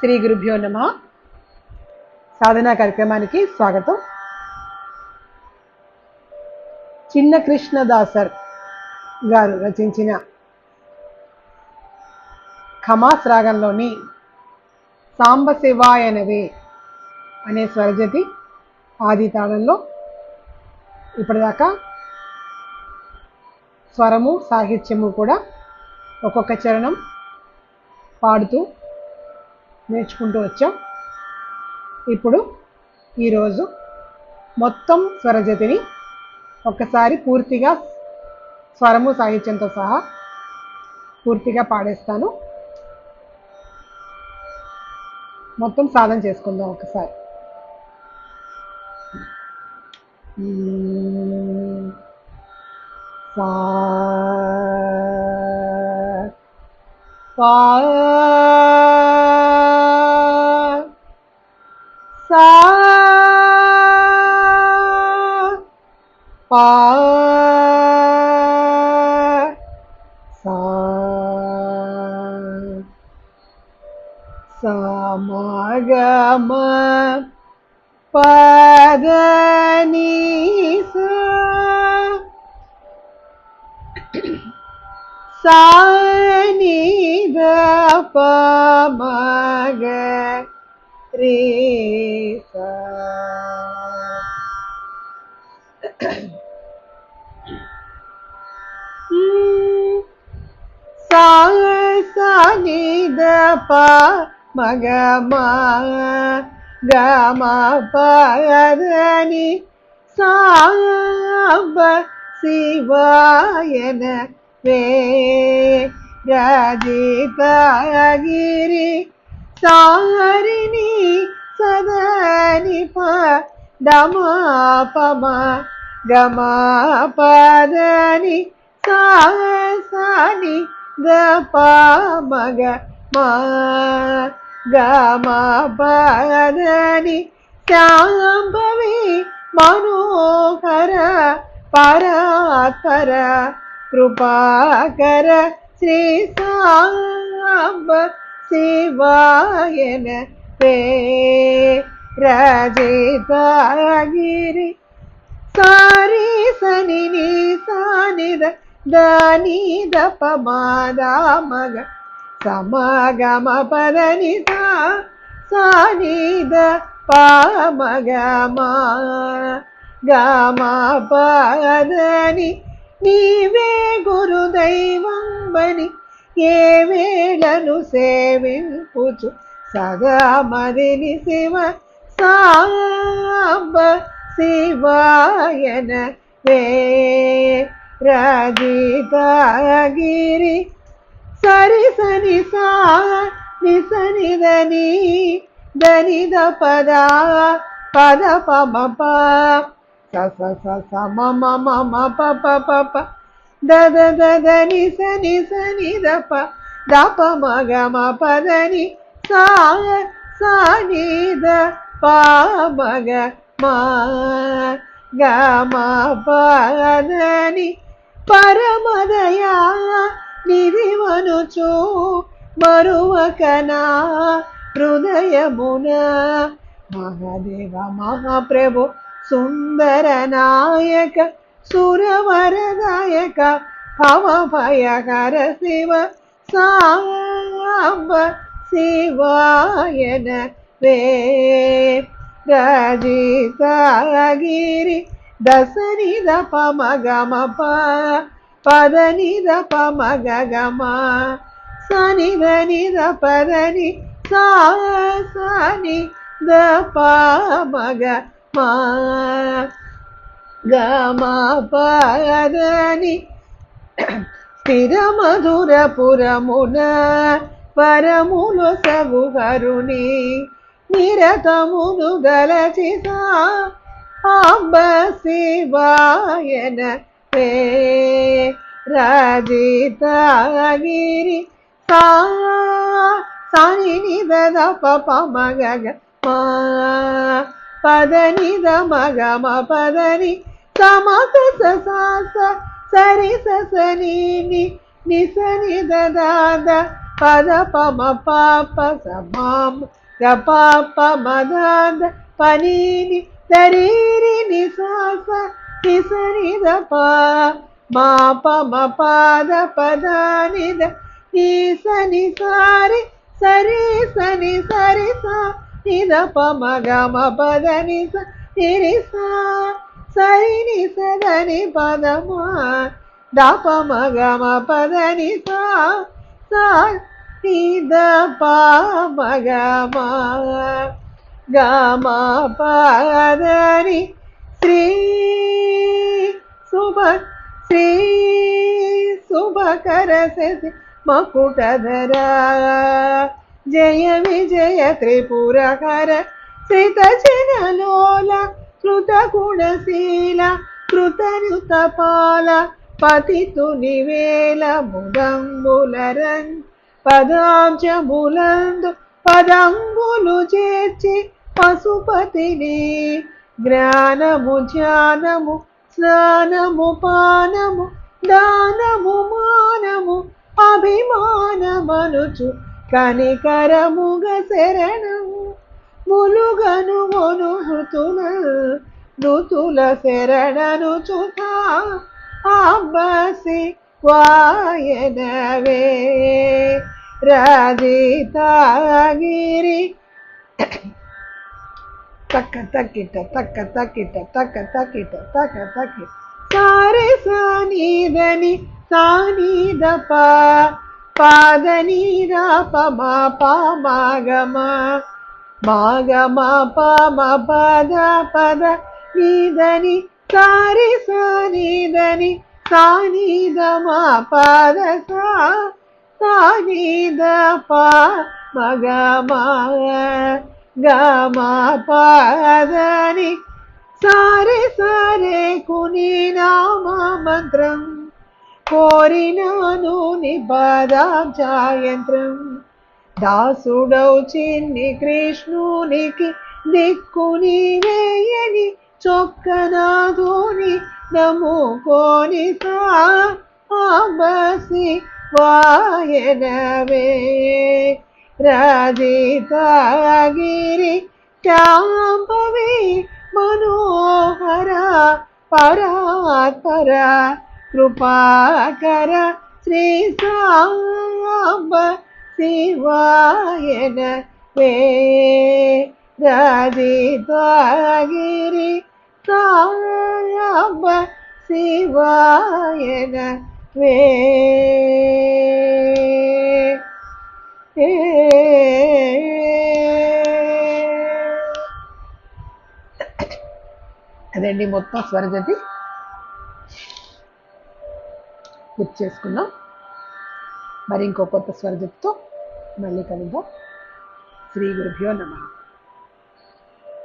శ్రీ గురుభ్యో నమ. సాధనా కార్యక్రమానికి స్వాగతం. చిన్న కృష్ణదాసర్ గారు రచించిన ఖమాస్ రాగంలోని సాంబ శివాయనవే అనే స్వరజతి ఆది తాళంలో ఇప్పటిదాకా స్వరము సాహిత్యము కూడా ఒక్కొక్క చరణం పాడుతూ నేర్చుకుంటూ వచ్చాం. ఇప్పుడు ఈరోజు మొత్తం స్వరజతిని ఒక్కసారి పూర్తిగా స్వరము సాహిత్యంతో సహా పూర్తిగా పాడేస్తాను. మొత్తం సాధన చేసుకుందాం ఒకసారి సా സാ പാ സാ സമഗമ പദനീസ സാനിദ പമഗ രേ ப மக ம பதனி சாம்ப சிவாயன வே ரஜிதகிரி சாரிணி சதனி ப தமா பமா கமா பதனி சாசனி மக ഗമപനനി ശാംഭവി മനോഹര പരാത്പര കൃപാകര ശ്രീ സാംബ ശിവായന പേ രചിതഗിരി സാരി സനി സാനിത ദാനി ദ പമാദാമഗ రజితగిరి సారి సని ని సానిద దాని దప మాదామగ సమగమ పదని సా సానిద పామగ మా గమ పదని నీవే గురుదైవంబని ఏ వేళను సేవింపుచు సదా మదిని శివ సాంబ శివాయన వే రాజితగిరి సరి సని సా నిసని దని దని ద పద పద పమ ప స స స స మ మ మ మ ప ప ప ప ద ద ద ద ని స ని స ని ద ప ద ప మ గ మ ప ద ని సా సా ని ద ప మ గ మ గ మ ప ద ని పరమదయా నిధివనుచు మరువకనా హృదయమున మహాదేవ మహాప్రభు సుందర నాయక సురవరదాయక భవ భయకర శివ సాంబ శివాయన వే రజితగిరి దశని దప మగమ ప పదని దప మగ గమ సని దని ద పదని సా సని ద ప మగ మా గమ పదని స్థిర మధుర పురమున పరములు సగు కరుణి నిరతమును గలచి సాంబ శివాయన రే రాజితగిరి సాని నిద పప మగ మా పదని ద మగ మ పదని సమక ససాస సరి ససని నిస నిద దాద పద పమ పాప సమామ గ పాప మదాద పనీని శరీరి నిసాస నిసరిద పా మా పమ పాద పదానిద నీ సని సారి సరి సని సరి సా నిద పమ గమ పద నిస నిరిసా సరి నిసదని పదమా దప మగమ పద నిసా సా. సా నిద పమగమ గమ పదని శ్రీ శుభ శ్రీ శుభకర శశి మకుటధర. జయ విజయ త్రిపురహర శ్రిత జనలోల కృత గుణశీల కృతనుతపాల పతితు నివేల ముదంబులరం పదాంశములందు పదంబులు చేర్చి పశుపతిని జ్ఞానము జ్ఞానము స్నానము పానము దానము మానము అభిమానమనుచు కనికరముగ శరణము. ములుగను మొను హృతుల ఋతుల శరణను చుత అబ్బసి వాయనవే రాజితాగిరి தக்க தக்கிட்ட தக்க தக்கிட்ட தக்க தக்கிட்ட தக்க தக்கி. சாரே சாநீதனி சாநீதபா பாதநீதா பமா பாமாகமா மாகமா. பாமா பத பத நீதனி. சாரி சாநீதனி சாநீதமா பத சா சாநீத பா மகமாக గమా పదని. సారే సారే కుని నామ మంత్రం. కోరినాను నిబాదాంఛాయంత్రం దాసుడౌ చిన్ని కృష్ణునికి దిక్కుని వేయని చొక్కనాథుని నమ్ముకోని సాబసి వాయనవే. राधिकागिरि शाम्भवी मनोहरा परात्परा कृपाकर श्रीसाम्ब शिवायन वे राधिकागिरि साम्ब शिवायन वे అదండి మొత్తం స్వరగతి పూర్తి చేసుకున్నాం మరి ఇంకో కొత్త స్వరగతితో మళ్ళీ కలుద్దాం. శ్రీ గురుభ్యో నమ.